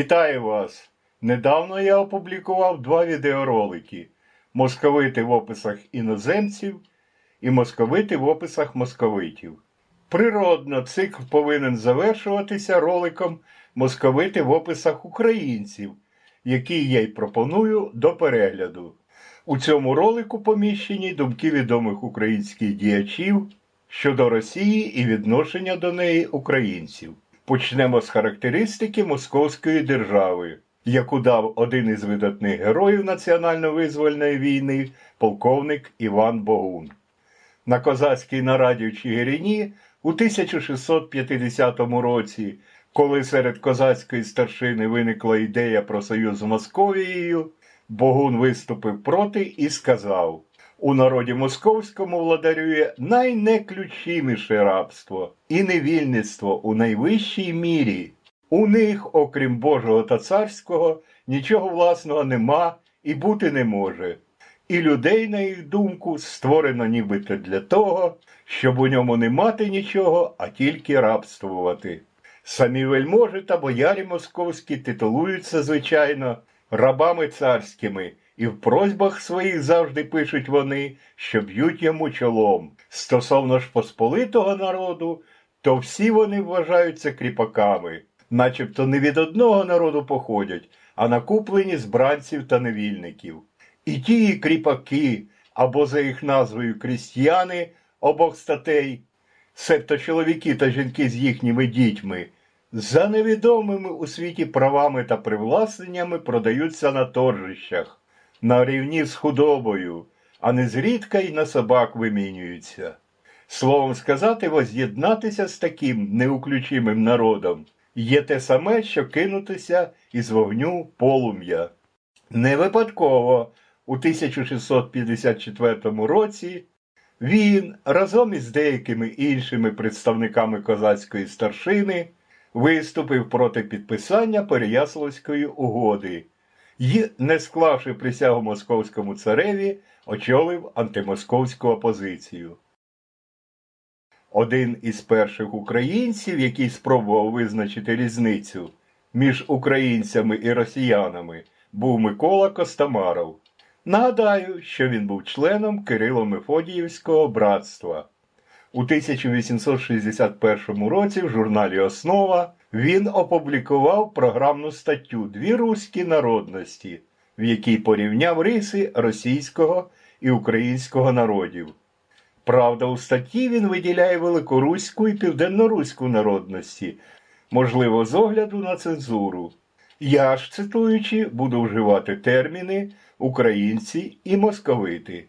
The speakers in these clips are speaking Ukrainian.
Вітаю вас! Недавно я опублікував два відеоролики: Московити в описах іноземців і Московити в описах московитів. Природно, цикл повинен завершуватися роликом Московити в описах українців, який я й пропоную до перегляду. У цьому ролику поміщені думки відомих українських діячів щодо Росії і відношення до неї українців. Почнемо з характеристики Московської держави, яку дав один із видатних героїв національно-визвольної війни, полковник Іван Богун. На козацькій нараді в Чигирині у 1650 році, коли серед козацької старшини виникла ідея про союз з Московією, Богун виступив проти і сказав: у народі московському владарює найнеключиміше рабство і невільництво у найвищій мірі. У них, окрім Божого та царського, нічого власного нема і бути не може. І людей, на їх думку, створено нібито для того, щоб у ньому не мати нічого, а тільки рабствувати. Самі вельможі та боярі московські титулуються, звичайно, рабами царськими, і в просьбах своїх завжди пишуть вони, що б'ють йому чолом. Стосовно ж посполитого народу, то всі вони вважаються кріпаками, начебто не від одного народу походять, а накуплені з бранців та невільників. І ті і кріпаки, або за їх назвою крістіяни обох статей, себто чоловіки та жінки з їхніми дітьми, за невідомими у світі правами та привласненнями продаються на торжищах, на рівні з худобою, а не зрідка й на собак вимінюються. Словом сказати, воз'єднатися з таким неуключимим народом є те саме, що кинутися із вогню полум'я. Не випадково у 1654 році він разом із деякими іншими представниками козацької старшини виступив проти підписання Переяславської угоди і, не склавши присягу московському цареві, очолив антимосковську опозицію. Один із перших українців, який спробував визначити різницю між українцями і росіянами, був Микола Костомаров. Нагадаю, що він був членом Кирило-Мефодіївського братства. У 1861 році в журналі Основа він опублікував програмну статтю Дві руські народності, в якій порівняв риси російського і українського народів. Правда, у статті він виділяє великоруську і південноруську народності, можливо, з огляду на цензуру. Я ж, цитуючи, буду вживати терміни українці і московити.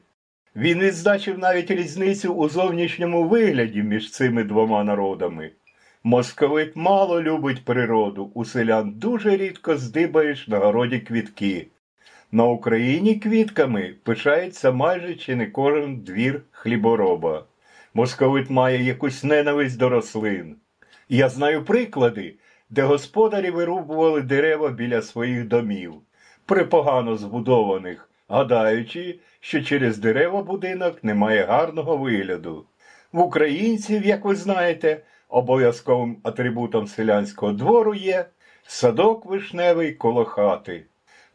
Він відзначив навіть різницю у зовнішньому вигляді між цими двома народами. Московит мало любить природу, у селян дуже рідко здибаєш на городі квітки. На Україні квітками пишається майже чи не кожен двір хлібороба. Московит має якусь ненависть до рослин. Я знаю приклади, де господарі вирубували дерева біля своїх домів, припогано збудованих, гадаючи, що через дерева будинок не має гарного вигляду. В українців, як ви знаєте, обов'язковим атрибутом селянського двору є садок вишневий коло хати.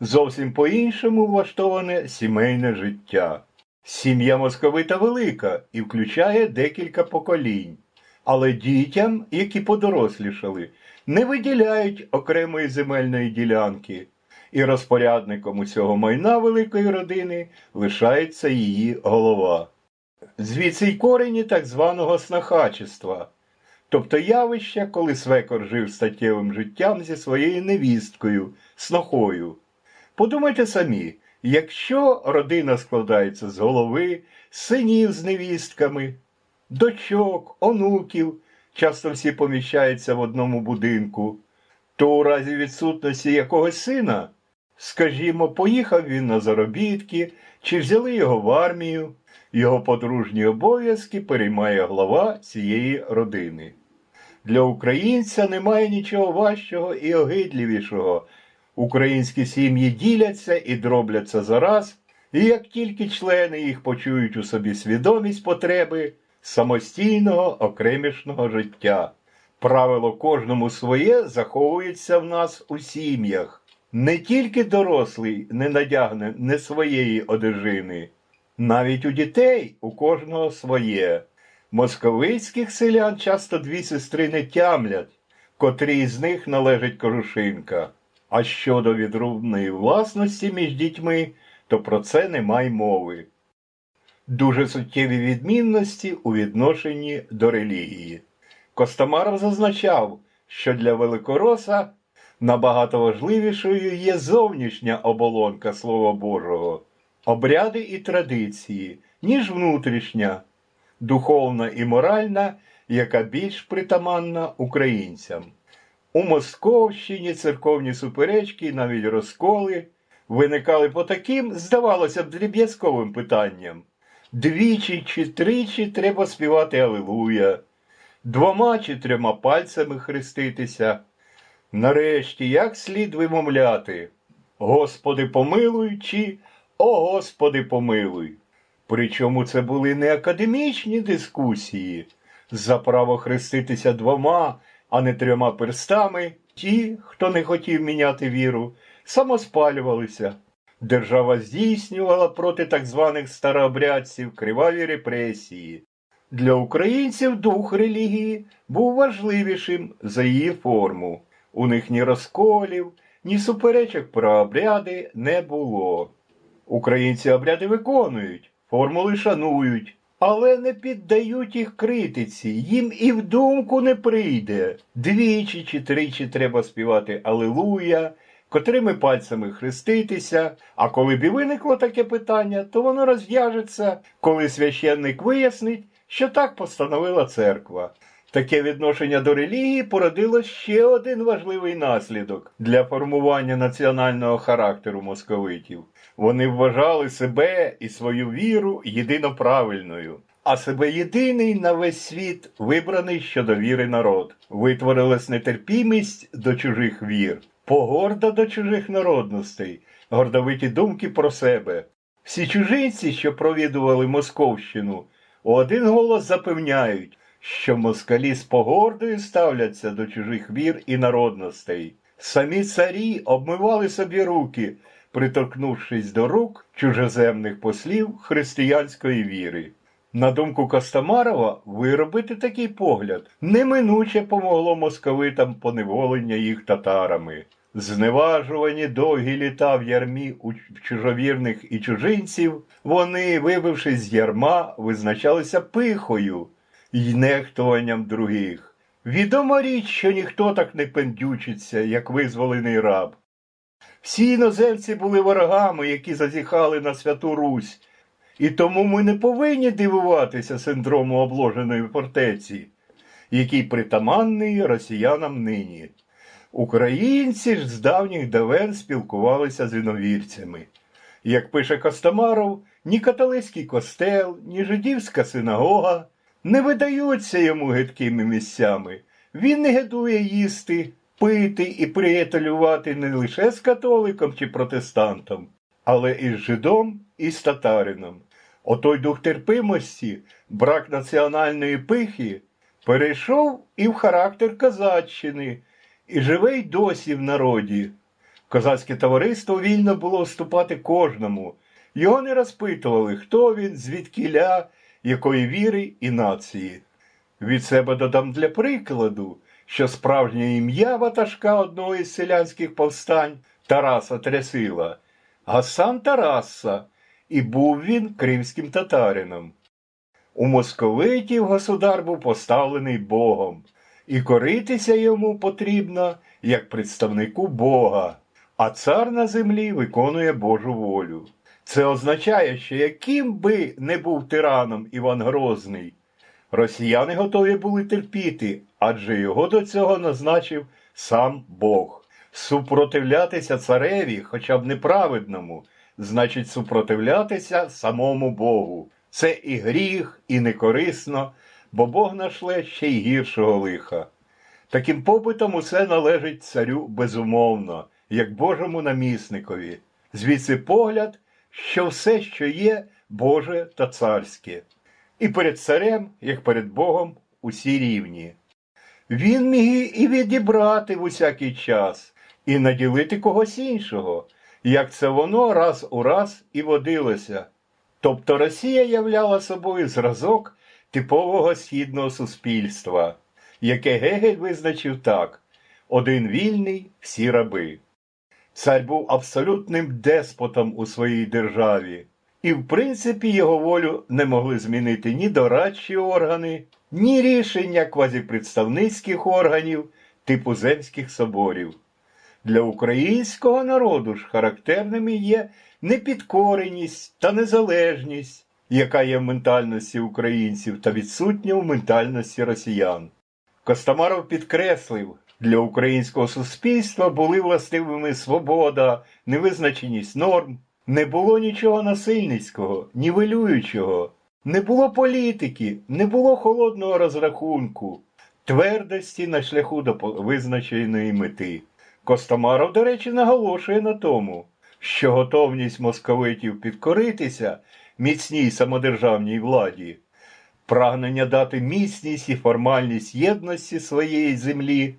Зовсім по-іншому влаштоване сімейне життя. Сім'я московита велика і включає декілька поколінь. Але дітям, які подорослішали, не виділяють окремої земельної ділянки, і розпорядником усього майна великої родини лишається її голова. Звідси й корені так званого снахачества, тобто явище, коли свекор жив статтєвим життям зі своєю невісткою, снохою. Подумайте самі, якщо родина складається з голови, синів з невістками, дочок, онуків, часто всі поміщаються в одному будинку, то у разі відсутності якогось сина, скажімо, поїхав він на заробітки, чи взяли його в армію, його подружні обов'язки переймає глава цієї родини. Для українця немає нічого важчого і огидливішого. Українські сім'ї діляться і дробляться зараз, і як тільки члени їх почують у собі свідомість потреби самостійного окремішного життя, Правило кожному своє заховується в нас у сім'ях. Не тільки дорослий не надягне не своєї одежини, навіть у дітей у кожного своє. Московицьких селян часто дві сестри не тямлять, котрій з них належить кожушинка. А щодо відрубної власності між дітьми, то про це нема й мови. Дуже суттєві відмінності у відношенні до релігії. Костомаров зазначав, що для великороса набагато важливішою є зовнішня оболонка Слова Божого, обряди і традиції, ніж внутрішня, духовна і моральна, яка більш притаманна українцям. У Московщині церковні суперечки, навіть розколи, виникали по таким, здавалося б, дріб'язковим питанням. Двічі чи тричі треба співати Алилуя, двома чи трьома пальцями хреститися. Нарешті, як слід вимовляти Господи помилуй чи О Господи помилуй. Причому це були не академічні дискусії. За право хреститися двома, а не трьома перстами, ті, хто не хотів міняти віру, самоспалювалися. Держава здійснювала проти так званих старообрядців криваві репресії. Для українців дух релігії був важливішим за її форму. У них ні розколів, ні суперечок про обряди не було. Українці обряди виконують, формули шанують, але не піддають їх критиці, їм і в думку не прийде. Двічі чи тричі треба співати Алилуя, котрими пальцями хреститися, а коли б і виникло таке питання, то воно розв'яжеться, коли священник вияснить, що так постановила церква. Таке відношення до релігії породило ще один важливий наслідок для формування національного характеру московитів. Вони вважали себе і свою віру єдиноправильною, а себе єдиний на весь світ вибраний щодо віри народ. Витворилась нетерпімість до чужих вір, погорда до чужих народностей, гордовиті думки про себе. Всі чужинці, що провідували Московщину, у один голос запевняють, що москалі з погордою ставляться до чужих вір і народностей. Самі царі обмивали собі руки, приторкнувшись до рук чужеземних послів християнської віри. На думку Костомарова, виробити такий погляд неминуче помогло московитам поневолення їх татарами. Зневажувані довгі літа в ярмі у чужовірних і чужинців, вони, вибившись з ярма, визначалися пихою й нехтуванням других. Відома річ, що ніхто так не пендючиться, як визволений раб. Всі іноземці були ворогами, які зазіхали на святу Русь, і тому ми не повинні дивуватися синдрому обложеної фортеці, який притаманний росіянам нині. Українці ж з давніх давен спілкувалися з іновірцями. Як пише Костомаров, ні католицький костел, ні жидівська синагога не видаються йому гидкими місцями. Він не гидує їсти, пити і приятелювати не лише з католиком чи протестантом, але і з жидом, і з татарином. Отой дух терпимості, брак національної пихи перейшов і в характер козаччини, і живе й досі в народі. Козацьке товариство вільно було вступати кожному. Його не розпитували, хто він, звідкіля, якої віри і нації. Від себе додам для прикладу, що справжнє ім'я ватажка одного із селянських повстань Тараса Трясила, Гасан Тараса, і був він кримським татарином. У московитів государ був поставлений Богом, і коритися йому потрібно як представнику Бога, а цар на землі виконує Божу волю. Це означає, що яким би не був тираном Іван Грозний, росіяни готові були терпіти, адже його до цього назначив сам Бог. Супротивлятися цареві, хоча б неправедному, значить супротивлятися самому Богу. Це і гріх, і некорисно, бо Бог нашле ще й гіршого лиха. Таким побитом усе належить царю безумовно, як Божому намісникові. Звідси погляд, що все, що є, Боже та царське. І перед царем, як перед Богом, усі рівні. Він міг і відібрати в усякий час, і наділити когось іншого, як це воно раз у раз і водилося. Тобто Росія являла собою зразок типового східного суспільства, яке Гегель визначив так: один вільний, всі раби. Цар був абсолютним деспотом у своїй державі, і, в принципі, його волю не могли змінити ні дорадчі органи, ні рішення квазіпредставницьких органів типу земських соборів. Для українського народу ж характерними є непідкореність та незалежність, яка є в ментальності українців та відсутня в ментальності росіян. Костомаров підкреслив, для українського суспільства були властивими свобода, невизначеність норм, не було нічого насильницького, нівелюючого, не було політики, не було холодного розрахунку, твердості на шляху до визначеної мети. Костомаров, до речі, наголошує на тому, що готовність московитів підкоритися міцній самодержавній владі, прагнення дати міцність і формальність єдності своєї землі,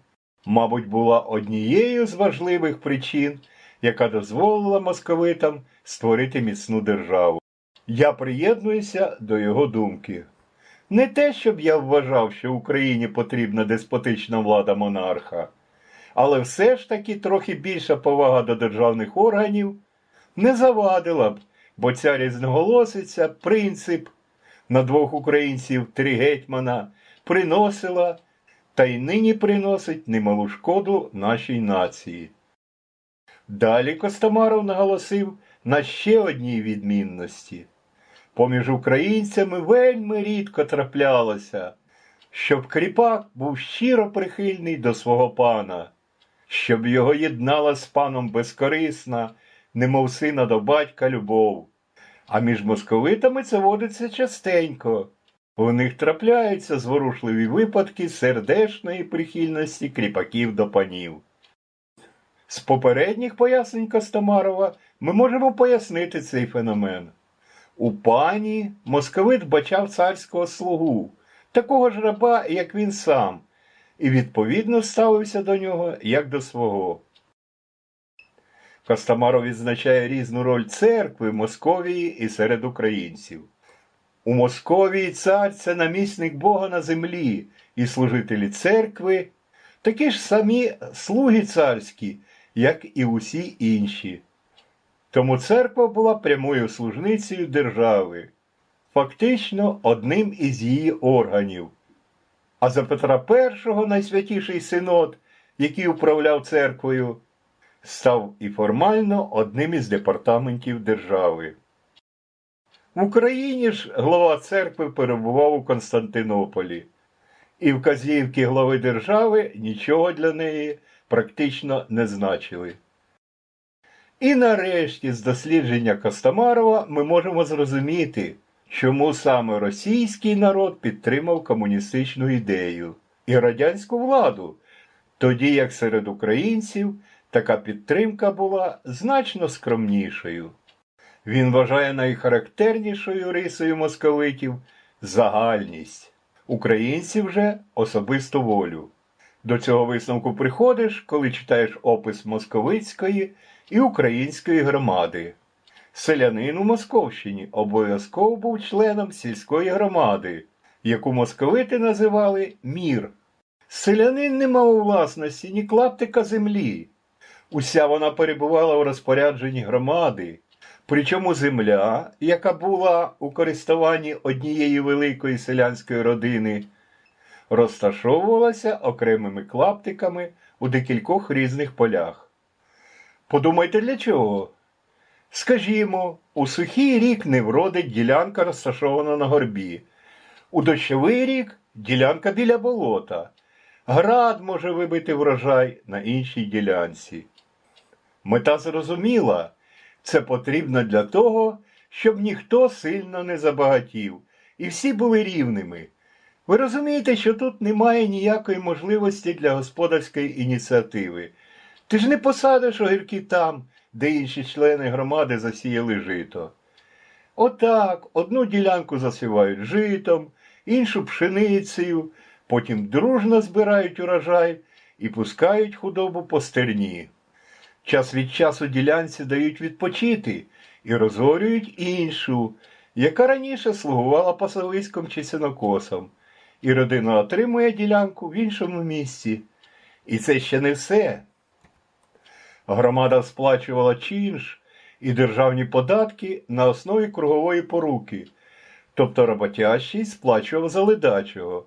мабуть, була однією з важливих причин, яка дозволила московитам створити міцну державу. Я приєднуюся до його думки. Не те, щоб я вважав, що Україні потрібна деспотична влада монарха, але все ж таки трохи більша повага до державних органів не завадила б, бо ця різноголосиця, принцип на двох українців три гетьмана приносила та й нині приносить немалу шкоду нашій нації. Далі Костомаров наголосив на ще одній відмінності. Поміж українцями вельми рідко траплялося, щоб кріпак був щиро прихильний до свого пана, щоб його єднала з паном безкорисна, немов сина до батька любов. А між московитами це водиться частенько. У них трапляються зворушливі випадки сердечної прихильності кріпаків до панів. З попередніх пояснень Костомарова ми можемо пояснити цей феномен. У пані московит бачав царського слугу, такого ж раба, як він сам, і відповідно ставився до нього як до свого. Костомаров відзначає різну роль церкви Московії і серед українців. У Московії цар це намісник Бога на землі, і служителі церкви такі ж самі слуги царські, як і усі інші. Тому церква була прямою служницею держави, фактично одним із її органів. А за Петра І найсвятіший синод, який управляв церквою, став і формально одним із департаментів держави. В Україні ж глава церкви перебував у Константинополі, і вказівки глави держави нічого для неї практично не значили. І нарешті з дослідження Костомарова ми можемо зрозуміти, чому саме російський народ підтримав комуністичну ідею і радянську владу, тоді як серед українців така підтримка була значно скромнішою. Він вважає найхарактернішою рисою московитів загальність, українців же особисту волю. До цього висновку приходиш, коли читаєш опис московицької і української громади. Селянин у Московщині обов'язково був членом сільської громади, яку московити називали мір. Селянин не мав у власності ні клаптика землі. Уся вона перебувала в розпорядженні громади. Причому земля, яка була у користуванні однієї великої селянської родини, розташовувалася окремими клаптиками у декількох різних полях. Подумайте для чого? Скажімо, у сухий рік не вродить ділянка розташована на горбі, у дощовий рік ділянка біля болота. Град може вибити врожай на іншій ділянці. Мета зрозуміла, це потрібно для того, щоб ніхто сильно не забагатів, і всі були рівними. Ви розумієте, що тут немає ніякої можливості для господарської ініціативи. Ти ж не посадиш огірки там, де інші члени громади засіяли жито. Отак, одну ділянку засівають житом, іншу пшеницею, потім дружно збирають урожай і пускають худобу по стерні. Час від часу ділянці дають відпочити і розорюють іншу, яка раніше слугувала пасовиськом чи сінокосом, і родина отримує ділянку в іншому місці. І це ще не все. Громада сплачувала чинш і державні податки на основі кругової поруки, тобто роботящий сплачував за ледачого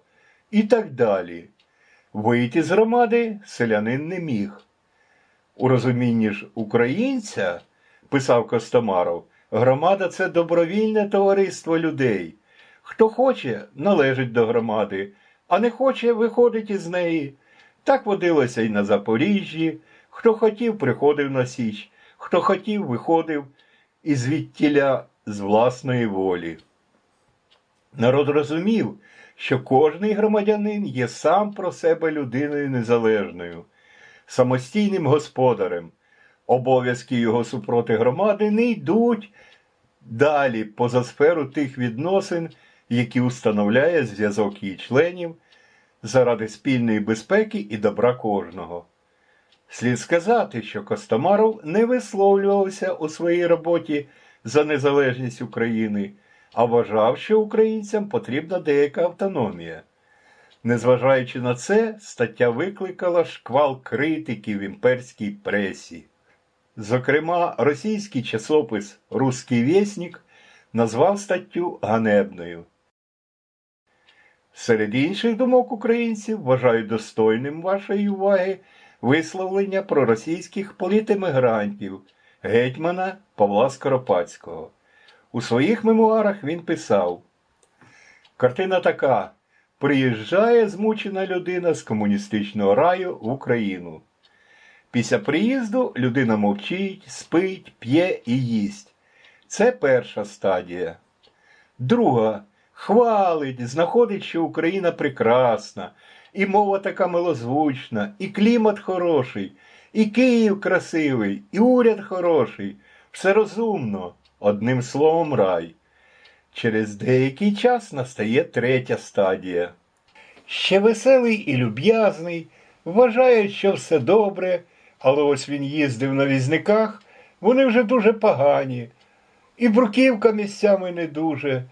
і так далі. Вийти з громади селянин не міг. У розумінні ж українця, писав Костомаров, громада це добровільне товариство людей. Хто хоче, належить до громади, а не хоче, виходить із неї. Так водилося й на Запоріжжі. Хто хотів, приходив на Січ, хто хотів, виходив і звідтіля з власної волі. Народ розумів, що кожний громадянин є сам про себе людиною незалежною, самостійним господарем. Обов'язки його супроти громади не йдуть далі поза сферу тих відносин, які установляє зв'язок її членів заради спільної безпеки і добра кожного. Слід сказати, що Костомаров не висловлювався у своїй роботі за незалежність України, а вважав, що українцям потрібна деяка автономія. Незважаючи на це, стаття викликала шквал критики в імперській пресі. Зокрема, російський часопис Руський вєснік назвав статтю ганебною. Серед інших думок українців вважаю достойним вашої уваги висловлення проросійських політемігрантів гетьмана Павла Скоропадського. У своїх мемуарах він писав: Картина така: приїжджає змучена людина з комуністичного раю в Україну. Після приїзду людина мовчить, спить, п'є і їсть. Це перша стадія. Друга хвалить, знаходить, що Україна прекрасна, і мова така милозвучна, і клімат хороший, і Київ красивий, і уряд хороший, все розумно, одним словом рай. Через деякий час настає третя стадія. Ще веселий і люб'язний, вважає, що все добре, але ось він їздив на візниках, вони вже дуже погані, і бруківка місцями не дуже.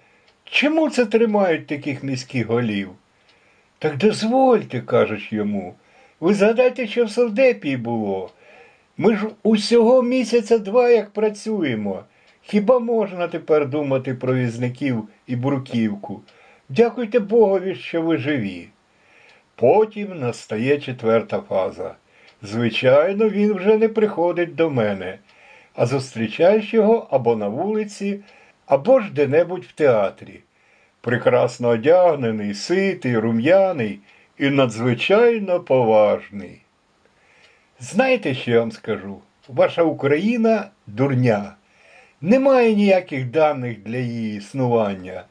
Чому це тримають таких міських голів? Так дозвольте, кажуть йому. Ви згадайте, що в Совдепії було. Ми ж усього місяця два як працюємо. Хіба можна тепер думати про візників і бурківку? Дякуйте Богові, що ви живі. Потім настає четверта фаза. Звичайно, він вже не приходить до мене, а зустрічаєш його або на вулиці, або ж де-небудь в театрі. Прекрасно одягнений, ситий, рум'яний і надзвичайно поважний. Знаєте, що я вам скажу? Ваша Україна дурня. Немає ніяких даних для її існування.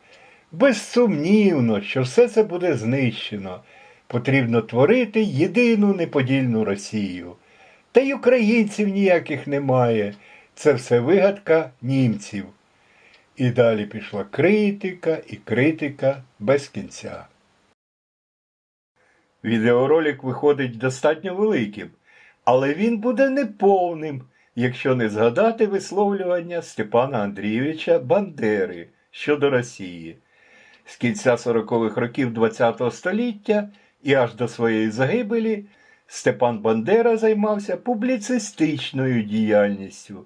Безсумнівно, що все це буде знищено. Потрібно творити єдину неподільну Росію. Та й українців ніяких немає. Це все вигадка німців. І далі пішла критика і критика без кінця. Відеоролик виходить достатньо великим, але він буде неповним, якщо не згадати висловлювання Степана Андрійовича Бандери щодо Росії. З кінця 40-х років ХХ століття і аж до своєї загибелі Степан Бандера займався публіцистичною діяльністю.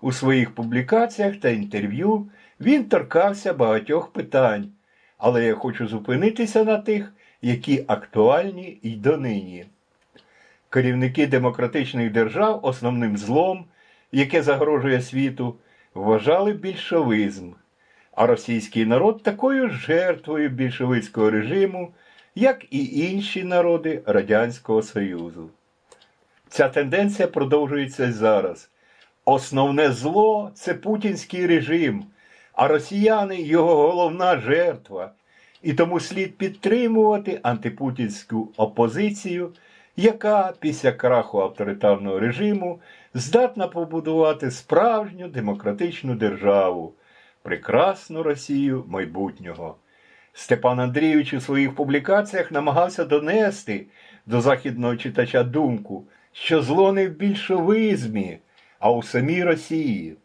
У своїх публікаціях та інтерв'ю він торкався багатьох питань, але я хочу зупинитися на тих, які актуальні й донині. Керівники демократичних держав основним злом, яке загрожує світу, вважали більшовизм, а російський народ такою жертвою більшовицького режиму, як і інші народи Радянського Союзу. Ця тенденція продовжується зараз. Основне зло це путінський режим, а росіяни його головна жертва. І тому слід підтримувати антипутінську опозицію, яка після краху авторитарного режиму здатна побудувати справжню демократичну державу, прекрасну Росію майбутнього. Степан Андрійович у своїх публікаціях намагався донести до західного читача думку, що зло не в більшовизмі, а у самій Росії.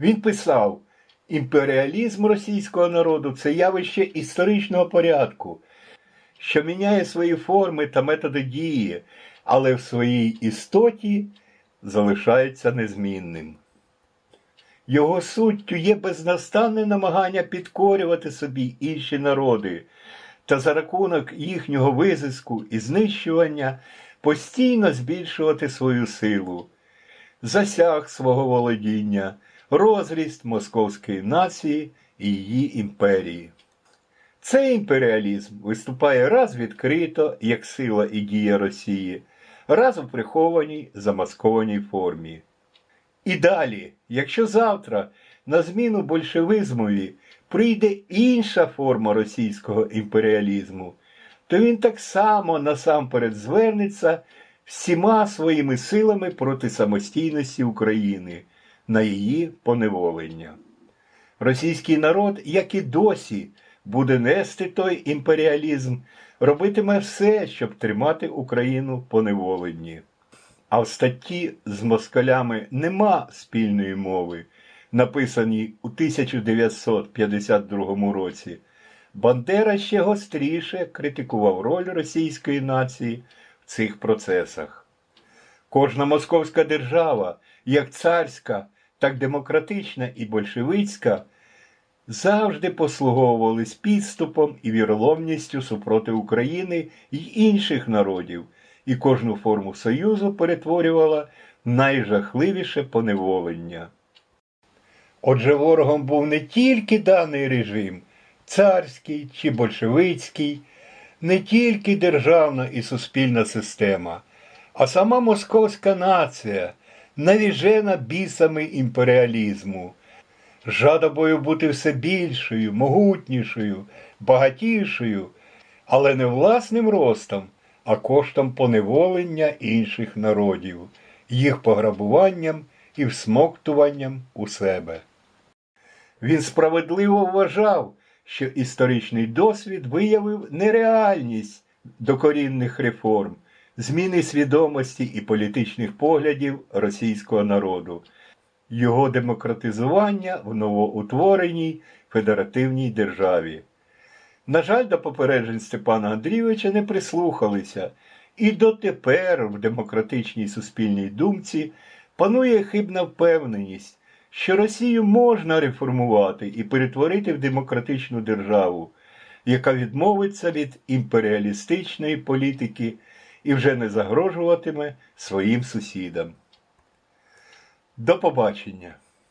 Він писав: імперіалізм російського народу це явище історичного порядку, що міняє свої форми та методи дії, але в своїй істоті залишається незмінним. Його суттю є безнастанне намагання підкорювати собі інші народи та за рахунок їхнього визиску і знищування постійно збільшувати свою силу, засяг свого володіння, розріст московської нації і її імперії. Цей імперіалізм виступає раз відкрито як сила і дія Росії, раз у прихованій замаскованій формі. І далі, якщо завтра на зміну большевизмові прийде інша форма російського імперіалізму, то він так само насамперед звернеться всіма своїми силами проти самостійності України на її поневолення. Російський народ, як і досі, буде нести той імперіалізм, робитиме все, щоб тримати Україну поневоленні. А в статті з москалями нема спільної мови, написаній у 1952 році. Бандера ще гостріше критикував роль російської нації в цих процесах. Кожна московська держава, як царська, так демократична і большевицька, завжди послуговувались підступом і віроломністю супроти України й інших народів, і кожну форму союзу перетворювала найжахливіше поневолення. Отже, ворогом був не тільки даний режим, царський чи большевицький, не тільки державна і суспільна система, а сама московська нація, навіжена бісами імперіалізму, жадобою бути все більшою, могутнішою, багатішою, але не власним ростом, а коштом поневолення інших народів, їх пограбуванням і всмоктуванням у себе. Він справедливо вважав, що історичний досвід виявив нереальність докорінних реформ, зміни свідомості і політичних поглядів російського народу, його демократизування в новоутвореній федеративній державі. На жаль, до попереджень Степана Андрійовича не прислухалися, і дотепер в демократичній суспільній думці панує хибна впевненість, що Росію можна реформувати і перетворити в демократичну державу, яка відмовиться від імперіалістичної політики і вже не загрожуватиме своїм сусідам. До побачення!